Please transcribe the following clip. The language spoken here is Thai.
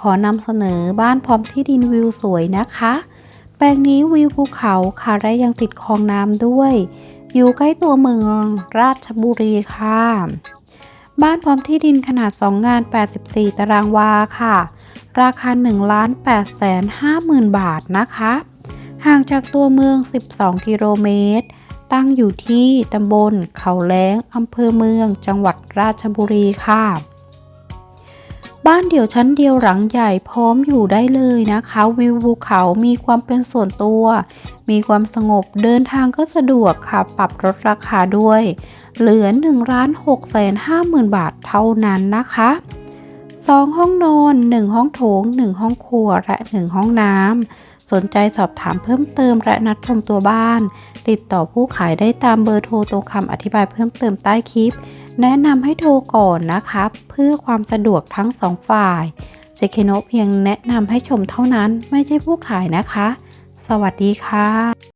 ขอนำเสนอบ้านพร้อมที่ดินวิวสวยนะคะ แปลงนี้วิวภูเขาค่ะและยังติดคลองน้ำด้วย อยู่ใกล้ตัวเมืองราชบุรีค่ะ บ้านพร้อมที่ดินขนาด 2 งาน 84 ตารางวาค่ะ ราคา1ล้าน8แสน5หมื่นบาทนะคะ ห่างจากตัวเมือง 12 กิโลเมตร ตั้งอยู่ที่ตำบลเขาแล้งอำเภอเมือง จังหวัดราชบุรีค่ะ บ้านเดี่ยวชั้นเดียวหลังใหญ่พร้อมอยู่ได้เลยนะคะ วิวภูเขามีความเป็นส่วนตัว มีความสงบเดินทางก็สะดวกค่ะ ปรับลดราคาด้วย เหลือ1ล้าน6แสน5หมื่นบาทเท่านั้นนะคะ 2 ห้องนอน 1 ห้องโถง 1 ห้องครัว และ 1 ห้องน้ำ สนใจสอบถามเพิ่มเติมและนัดชมตัวบ้าน ติดต่อผู้ขายได้ตามเบอร์โทรตรงคำอธิบายเพิ่มเติมใต้คลิป แนะนำให้โทรก่อนนะคะเพื่อความสะดวกทั้งสองฝ่ายเจเคโนเพียงแนะนำให้ชมเท่านั้นไม่ใช่ผู้ขายนะคะ สวัสดีค่ะ